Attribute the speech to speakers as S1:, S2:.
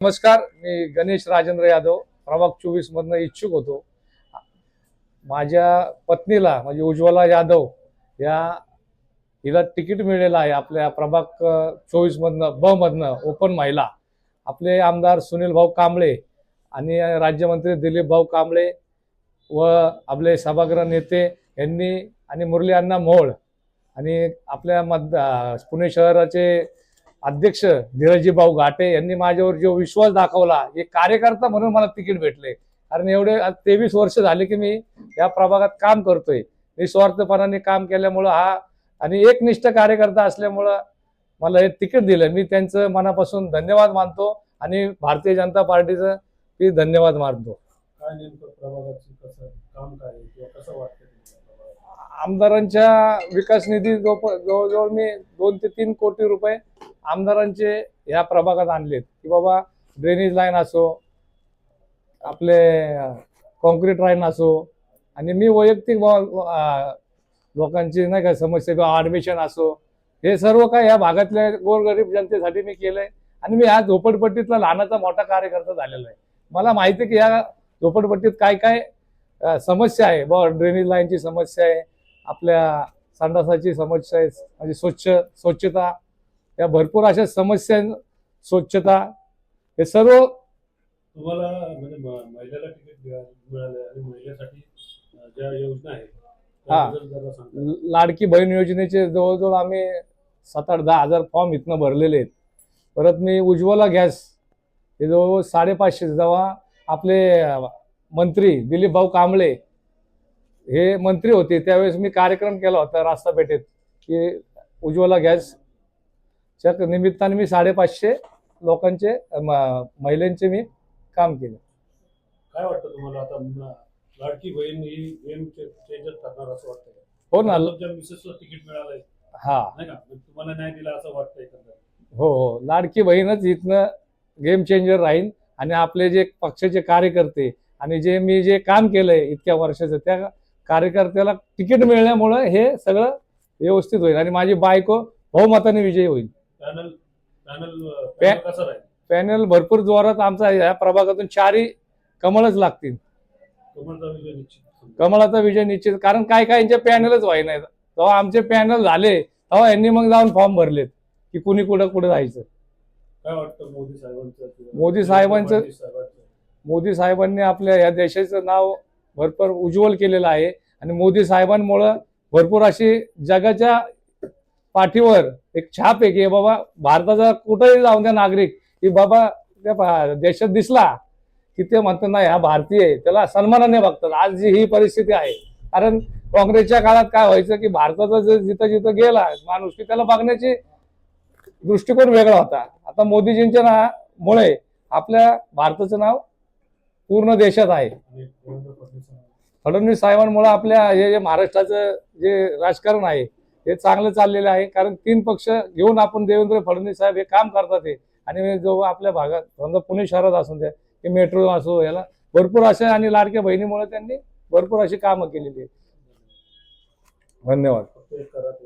S1: नमस्कार मी गणेश राजेंद्र यादव प्रभाग चोवीस मधनं इच्छुक होतो. माझ्या पत्नीला म्हणजे उज्ज्वला यादव या हिला तिकीट मिळेल आहे आपल्या प्रभाग चोवीस मधनं ब मधनं ओपन महिला आपले आमदार सुनील भाऊ कांबळे आणि राज्यमंत्री दिलीप भाऊ कांबळे व आपले सभागृह नेते यांनी आणि मुरली अण्णा मोहोळ आणि आपल्या मत पुणे शहराचे अध्यक्ष धीरजी भाऊ घाटे यांनी माझ्यावर जो विश्वास दाखवला एक कार्यकर्ता म्हणून मला तिकीट भेटले. कारण एवढे तेवीस वर्ष झाले की मी या प्रभागात काम करतोय. निस्वार्थपणाने काम केल्यामुळं हा आणि एकनिष्ठ कार्यकर्ता असल्यामुळं मला हे तिकीट दिलं. मी त्यांचं मनापासून धन्यवाद मानतो आणि भारतीय जनता पार्टीचं मी धन्यवाद मानतो? आमदारांच्या विकास निधी जवळ जवळजवळ मी दोन ते तीन कोटी रुपये आमदारांचे ह्या प्रभागात आणलेत की बाबा ड्रेनेज लाईन असो आपले कॉन्क्रीट लाईन असो. आणि मी वैयक्तिक लोकांची नाही का समस्या किंवा ॲडमिशन असो हे सर्व काय या भागातल्या गोरगरीब जनतेसाठी मी केलंय. आणि मी ह्या झोपडपट्टीतला लहानाचा मोठा कार्यकर्ता झालेला आहे. मला माहिती आहे की या झोपडपट्टीत काय काय समस्या आहे. ब ड्रेनेज लाईनची समस्या आहे. आपल्या संडासाची समस्या आहे. म्हणजे स्वच्छ स्वच्छता या भरपूर अशा समस्या. स्वच्छता हे सर्व
S2: तुम्हाला म्हणजे महिलेला तिकीट मिळालं आणि महिलेसाठी ज्या योजना आहेत
S1: हा. लाडकी बहीण योजनेचे जवळजवळ आम्ही सात आठ दहा हजार फॉर्म इथनं भरलेले आहेत परत मी उज्ज्वला गॅस हे जवळजवळ साडेपाचशे जेव्हा आपले मंत्री दिलीप भाऊ कांबळे हे मंत्री होते त्यावेळेस मी कार्यक्रम केला होता रास्ता पेठेत की उज्ज्वला गॅसच्या निमित्ताने मी साडेपाचशे लोकांचे महिलांचे मी काम केले.
S2: काय वाटतं तुम्हाला? आता लाडकी बहीण ही गेम चेंजर करणार असं वाटतं?
S1: हो ना
S2: मिसेसला तिकीट मिळालंय.
S1: हा.
S2: नाही का? मग तुम्हाला न्याय दिला असं वाटतंय
S1: हो हो. लाडकी बहीणच इथनं गेम चेंजर राहील आणि आपले जे पक्षाचे कार्यकर्ते आणि जे मी जे काम केलंय इतक्या वर्षाचं त्या कार्यकर्त्याला तिकीट मिळण्यामुळं हे सगळं व्यवस्थित होईल आणि माझी बायको बहुमताने विजयी होईल.
S2: पॅनल पॅनल
S1: पॅ-
S2: कसं राहील?
S1: पॅनल भरपूर जोरात आमचा या प्रभागातून चारही कमळच लागतील.
S2: कमलचा विजय निश्चित.
S1: कमळाचा विजय निश्चित. कारण काय काहींचे पॅनलच व्हाय नाही तेव्हा आमचे पॅनल झाले तेव्हा यांनी मग जाऊन फॉर्म भरलेत की कुणी कुठं कुठं जायचं.
S2: काय वाटतं मोदी साहेबांचं? किंवा
S1: मोदी साहेबांचं-
S2: फडणवीस साहेबांचं.
S1: मोदी साहेबांनी आपल्या या देशाचं नाव भरपूर उज्ज्वल केलेलं आहे. आणि मोदी साहेबांमुळं भरपूर अशी जगाच्या पाठीवर एक छाप आहे की बाबा भारताचा कुठेही जाऊन द्या नागरिक की बाबा त्या देशात दिसला की ते म्हणतात नाही हा भारतीय आहे. त्याला सन्मानाने बघतात. आज जी ही परिस्थिती आहे कारण काँग्रेसच्या काळात काय व्हायचं की भारताचा जे जिथं जिथं गेला माणूस की त्याला बघण्याची दृष्टिकोन वेगळा होता. आता मोदीजींच्या ना मुळे आपल्या भारताचं नाव पूर्ण देशात आहे.
S2: फडणवीस
S1: साहेबांमुळे आपल्या हे जे महाराष्ट्राचं जे राजकारण आहे हे चांगलं चाललेलं आहे. कारण तीन पक्ष घेऊन आपण देवेंद्र फडणवीस साहेब हे काम करतात हे. आणि जो आपल्या भागात समजा पुणे शहरात असून द्या की मेट्रो असो याला भरपूर असे आणि लाडक्या बहिणीमुळे त्यांनी भरपूर अशी कामं केलेली आहेत. धन्यवाद.